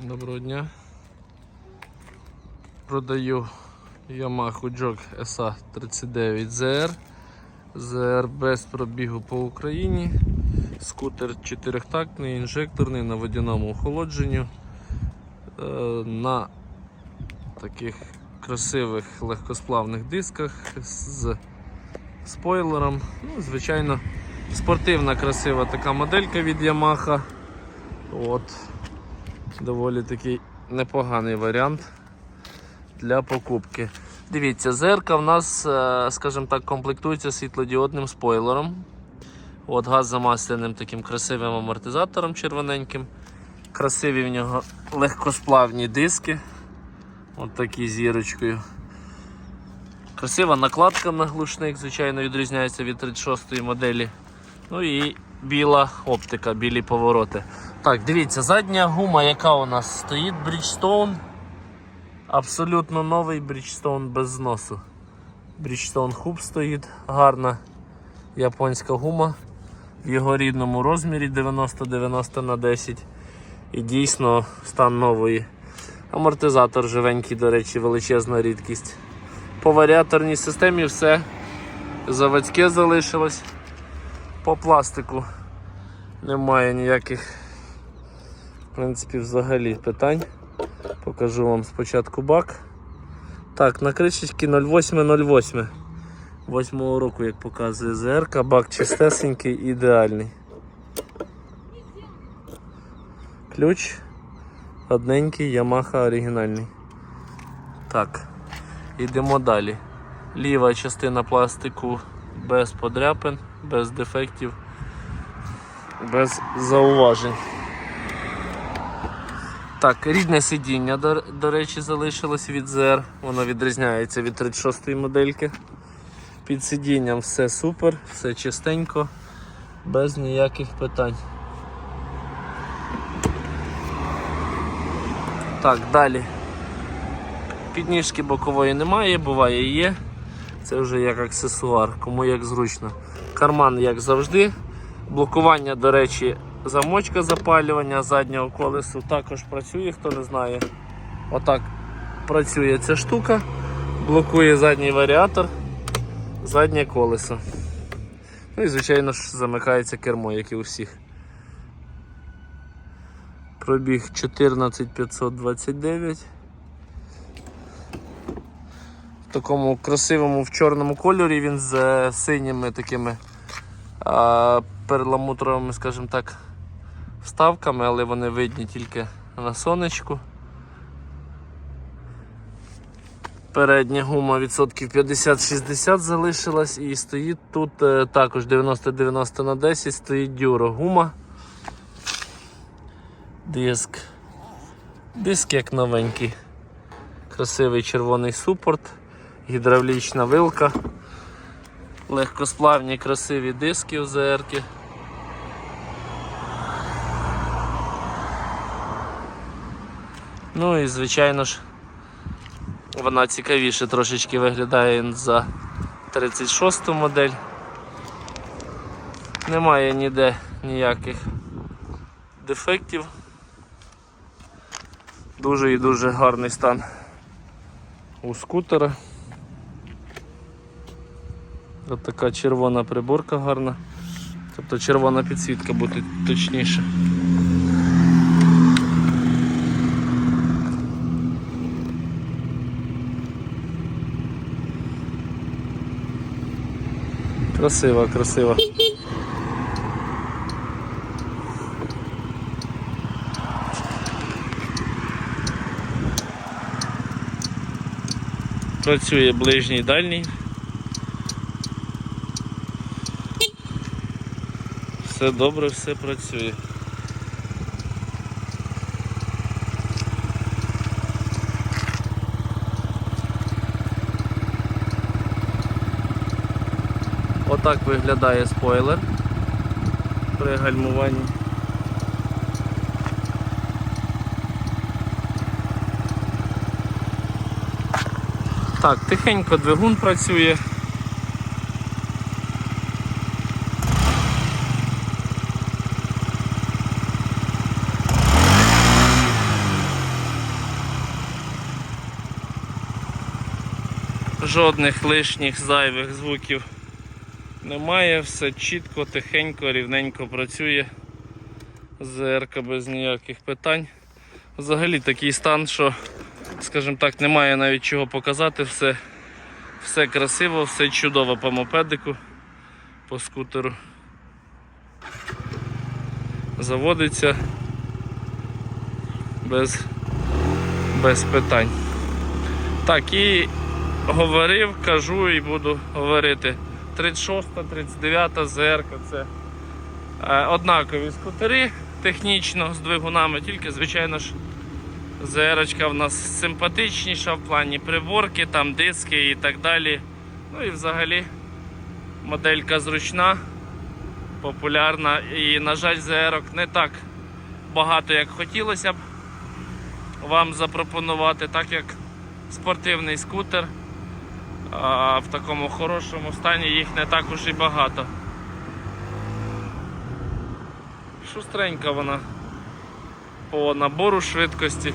Доброго дня. Продаю Yamaha Jog SA 39 ZR. ZR без пробігу по Україні. Скутер 4-тактний, інжекторний на водяному охолодженню. Е, На таких красивих легкосплавних дисках з спойлером. Ну, звичайно, спортивна красива така моделька від Yamaha. От. Доволі такий непоганий варіант для покупки. Дивіться, зерка в нас, е, скажімо так, комплектується світлодіодним спойлером. От Газ замасляним таким красивим амортизатором червоненьким. Красиві в нього легкосплавні диски. От такі зірочкою. Красива накладка на глушник, звичайно, відрізняється від 36-ї моделі. Ну і біла оптика, білі повороти. Так, дивіться, задня гума, яка у нас стоїть, Bridgestone. Абсолютно новий Bridgestone без зносу. Bridgestone Hub стоїть, гарна японська гума в його рідному розмірі 90-90 на 10. І дійсно стан нової. Амортизатор живенький, до речі, величезна рідкість. По варіаторній системі все заводське залишилось. По пластику немає ніяких, в принципі, взагалі питань. Покажу вам спочатку бак. Так, на кришечки 0808. 8 року, як показує ЗРК, бак чистесенький, ідеальний. Ключ одненький, Yamaha оригінальний. Так, йдемо далі. Ліва частина пластику без подряпин, без дефектів, без зауважень. Так, рідне сидіння, до, до речі, залишилось від ZR. Воно відрізняється від 36-ї модельки. Під сидінням все супер, все чистенько, без ніяких питань. Так, далі. Підніжки бокової немає, буває є. Це вже як аксесуар, кому як зручно. Карман, як завжди. Блокування, до речі, замочка запалювання заднього колесу також працює, хто не знає. Отак працює ця штука, блокує задній варіатор, заднє колесо. Ну і, звичайно ж, замикається кермо, як і у всіх. Пробіг 14529. В такому красивому в чорному кольорі він з е, синіми такими а, перламутровими, скажімо так, вставками, але вони видні тільки на сонечку. Передня гума відсотків 50-60 залишилась і стоїть тут е, також 90-90 на 10 стоїть дюро гума. Диск. Диск як новенький. Красивий червоний супорт, гідравлічна вилка, легкосплавні красиві диски у ЗРки. Ну і звичайно ж вона цікавіше трошечки виглядає за 36 модель. Немає ніде ніяких дефектів. Дуже і дуже гарний стан у скутера. Ось така червона приборка гарна. Тобто червона підсвітка буде точніше. Красиво, красиво. Працює ближній дальній. Все добре, все працює. Отак виглядає спойлер при гальмуванні. Так, тихенько двигун працює. Жодних лишніх зайвих звуків немає, все чітко, тихенько, рівненько працює. ЗРК без ніяких питань. Взагалі такий стан, що, скажімо так, немає навіть чого показати, все, все красиво, все чудово по мопедику, по скутеру. Заводиться без, без питань. Так, і говорив, кажу і буду говорити. 36, 39 ЗРК це е, однакові скутери технічно з двигунами, тільки, звичайно ж, ЗР в нас симпатичніша в плані приборки, там диски і так далі. Ну і взагалі моделька зручна, популярна і, на жаль, ЗР не так багато, як хотілося б вам запропонувати, так як спортивний скутер. А в такому хорошому стані їх не так уж і багато. Шустренька вона по набору швидкості.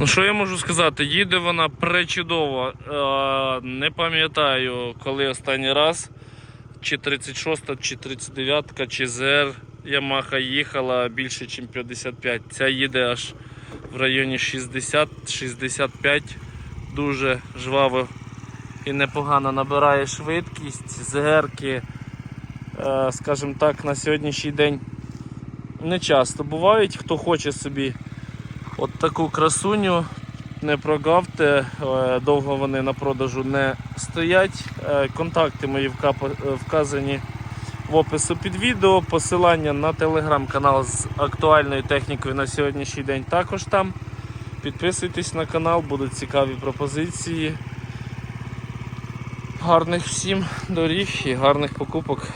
Ну що я можу сказати? Їде вона пречудово. Е, Не пам'ятаю, коли останній раз, чи 36, чи 39, чи ЗР Ямаха їхала більше, ніж 55. Ця їде аж в районі 60-65. Дуже жваво і непогано набирає швидкість. ЗРки, е, скажімо так, на сьогоднішній день не часто бувають. Хто хоче собі От таку красуню не прогавте, е, довго вони на продажу не стоять. Е, Контакти мої е, вказані в опису під відео. Посилання на телеграм-канал з актуальною технікою на сьогоднішній день також там. Підписуйтесь на канал, будуть цікаві пропозиції. Гарних всім доріг і гарних покупок.